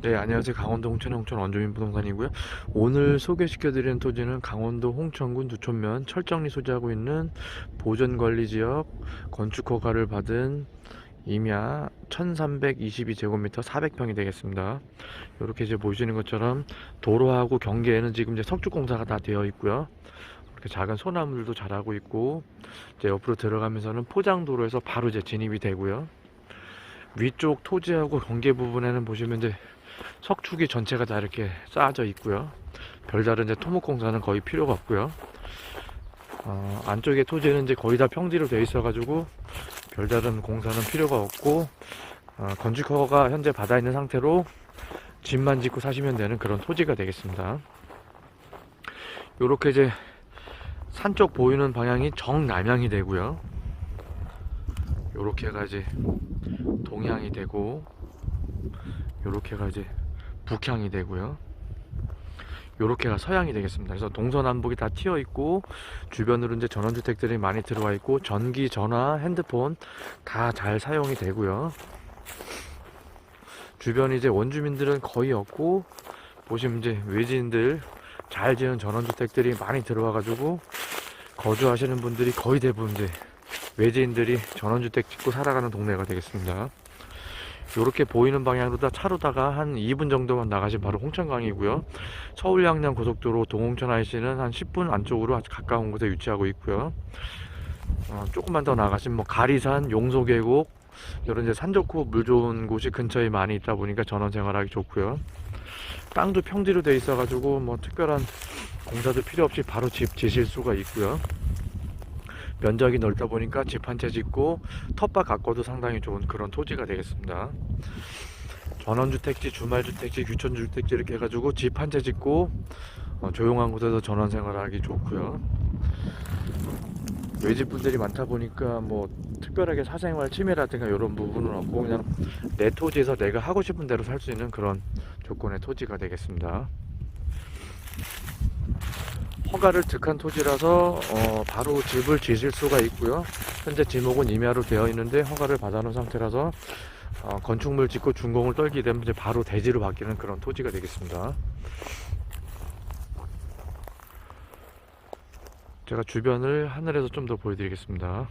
네, 안녕하세요. 강원도 홍천 홍천 원주민 부동산이고요. 오늘 소개시켜드리는 토지는 강원도 홍천군 두촌면 철정리 소재하고 있는 보전관리지역 건축허가를 받은 임야 1322제곱미터 400평이 되겠습니다. 이렇게 이제 보시는 것처럼 도로하고 경계에는 지금 이제 석주공사가 다 되어 있고요. 이렇게 작은 소나무들도 자라고 있고 이제 옆으로 들어가면서는 포장도로에서 바로 이제 진입이 되고요. 위쪽 토지하고 경계 부분에는 보시면 이제 석축이 전체가 다 이렇게 쌓아져 있고요. 별다른 토목 공사는 거의 필요가 없고요. 어, 안쪽에 토지는 이제 거의 다 평지로 되어 있어가지고 별다른 공사는 필요가 없고 어, 건축 허가가 현재 받아 있는 상태로 집만 짓고 사시면 되는 그런 토지가 되겠습니다. 요렇게 이제 산 쪽 보이는 방향이 정남향이 되고요. 요렇게가 이제 동향이 되고 요렇게가 이제 북향이 되고요. 요렇게가 서향이 되겠습니다. 그래서 동서남북이 다 튀어 있고 주변으로 이제 전원주택들이 많이 들어와 있고 전기, 전화, 핸드폰 다 잘 사용이 되고요. 주변 이제 원주민들은 거의 없고 보시면 이제 외지인들 잘 지은 전원주택들이 많이 들어와 가지고 거주하시는 분들이 거의 대부분 이제 외지인들이 전원주택 짓고 살아가는 동네가 되겠습니다. 이렇게 보이는 방향으로 다 차로다가 한 2분 정도만 나가시면 바로 홍천강이고요. 서울 양양 고속도로 동홍천 IC는 한 10분 안쪽으로 가까운 곳에 위치하고 있고요. 어, 조금만 더 나가시면 뭐 가리산, 용소계곡 이런 이제 산 좋고 물 좋은 곳이 근처에 많이 있다 보니까 전원 생활하기 좋고요. 땅도 평지로 돼 있어가지고 뭐 특별한 공사도 필요 없이 바로 집 지실 수가 있고요. 면적이 넓다 보니까 집 한 채 짓고 텃밭 가꿔도 상당히 좋은 그런 토지가 되겠습니다. 전원주택지, 주말주택지, 규천주택지 이렇게 해가지고 집 한 채 짓고 어, 조용한 곳에서 전원 생활하기 좋고요. 외집분들이 많다 보니까 뭐 특별하게 사생활 침해라든가 이런 부분은 없고 그냥 내 토지에서 내가 하고 싶은 대로 살 수 있는 그런 조건의 토지가 되겠습니다. 허가를 득한 토지라서 어, 바로 집을 지실 수가 있고요. 현재 지목은 임야로 되어 있는데 허가를 받아놓은 상태라서 어, 건축물 짓고 준공을 떨게 되면 이제 바로 대지로 바뀌는 그런 토지가 되겠습니다. 제가 주변을 하늘에서 좀 더 보여드리겠습니다.